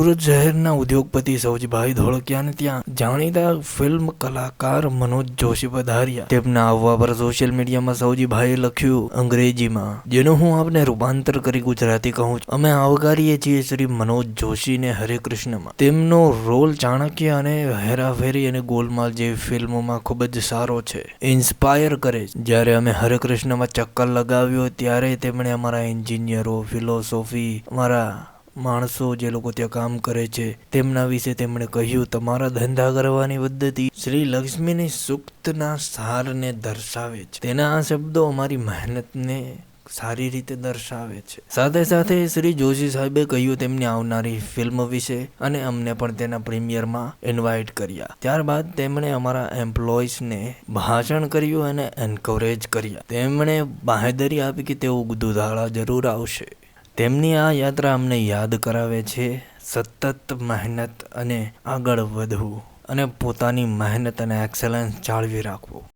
સુરત શહેરના ઉદ્યોગપતિ સૌજભાઈ ધોળકિયાને ત્યાં જાણીતા ફિલ્મ કલાકાર મનોજ જોશી પધાર્યા. તેમના આવવા પર સોશિયલ મીડિયામાં સૌજીભાઈએ લખ્યું, અંગ્રેજીમાં, જેનું હું આપને રૂપાંતર કરી ગુજરાતી કહું છું. અમે આવકારીએ છીએ શ્રી મનોજ જોશીને હરે કૃષ્ણમાં. તેમનો રોલ ચાણક્ય અને હેરાફેરી અને ગોલમાલ જેવી ફિલ્મોમાં ખૂબ જ સારો છે. ઇન્સ્પાયર કરે છે. જ્યારે અમે હરે કૃષ્ણમાં ચક્કર લગાવ્યો, ત્યારે તેમણે અમારા એન્જિનિયરો, ફિલોસોફી, અમારા માણસો જે લોકો ત્યાં કામ કરે છે, તેમના વિશે તેમણે કહ્યું, તમારા ધંધા કરવાની પદ્ધતિ શ્રી લક્ષ્મીની સુક્તના સારને દર્શાવે છે. તેના આ શબ્દો અમારી મહેનતને સારી રીતે દર્શાવે છે. સાથે સાથે શ્રી જોશી સાહેબે કહ્યું, તેમની આવનારી ફિલ્મ વિશે અને અમને પણ તેના પ્રીમિયરમાં ઇન્વાઇટ કર્યા. ત્યારબાદ તેમણે અમારા એમ્પ્લોઈઝને ભાષણ કર્યું અને એન્કરેજ કર્યા. તેમણે બાહેદરી આપી કે તેઓ દુધાળા જરૂર આવશે. તેમની આ યાત્રા અમને યાદ કરાવે છે. સતત મહેનત અને આગળ વધવું અને પોતાની મહેનત અને એક્સેલન્સ જાળવી રાખવું.